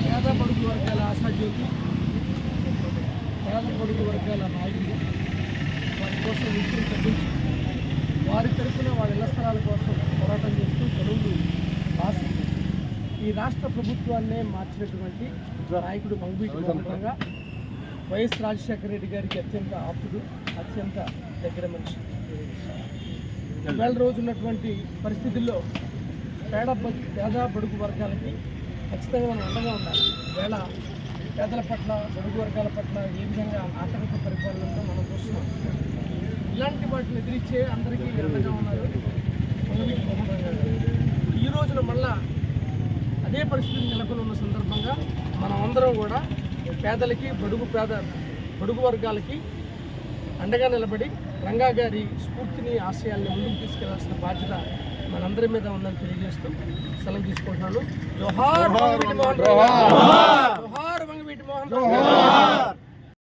పేద పొడుగు వర్గాల ఆశాజ్యోతి పేద పొడుగు వర్గాల నాయకులు వారి కోసం విద్యను తగ్గించి వారి తరఫున వారి ఇళ్ళ స్థలాల కోసం పోరాటం చేస్తూ చదువులు రాసి ఈ రాష్ట్ర ప్రభుత్వాన్నే మార్చినటువంటి నాయకుడు మహబీటి కారణంగా వైఎస్ రాజశేఖర రెడ్డి గారికి అత్యంత ఆప్తుడు అత్యంత దగ్గర మనిషి. వేల రోజున్నటువంటి పరిస్థితుల్లో పేద పేద బడుగు వర్గాలకి ఖచ్చితంగా మనం అండగా ఉండాలి. వేళ పేదల పట్ల బడుగు వర్గాల పట్ల ఏ విధంగా ఆటంక పరిపాలనతో మనం చూస్తున్నాం. ఇలాంటి వాటిని ఎదిరించే అందరికీ అండగా ఉన్నారు. ఈ రోజున మళ్ళా అదే పరిస్థితి నెలకొని ఉన్న సందర్భంగా మనం అందరం కూడా పేదలకి బడుగు పేద బడుగు వర్గాలకి అండగా నిలబడి రంగా గారి స్ఫూర్తిని ఆశయాల్ని ముందుకు తీసుకెళ్ళాల్సిన బాధ్యత మనందరి మీద ఉందని తెలియజేస్తూ సెలవు తీసుకుంటున్నాను జోహార్. జోహార్ వంగవీటి మోహన్.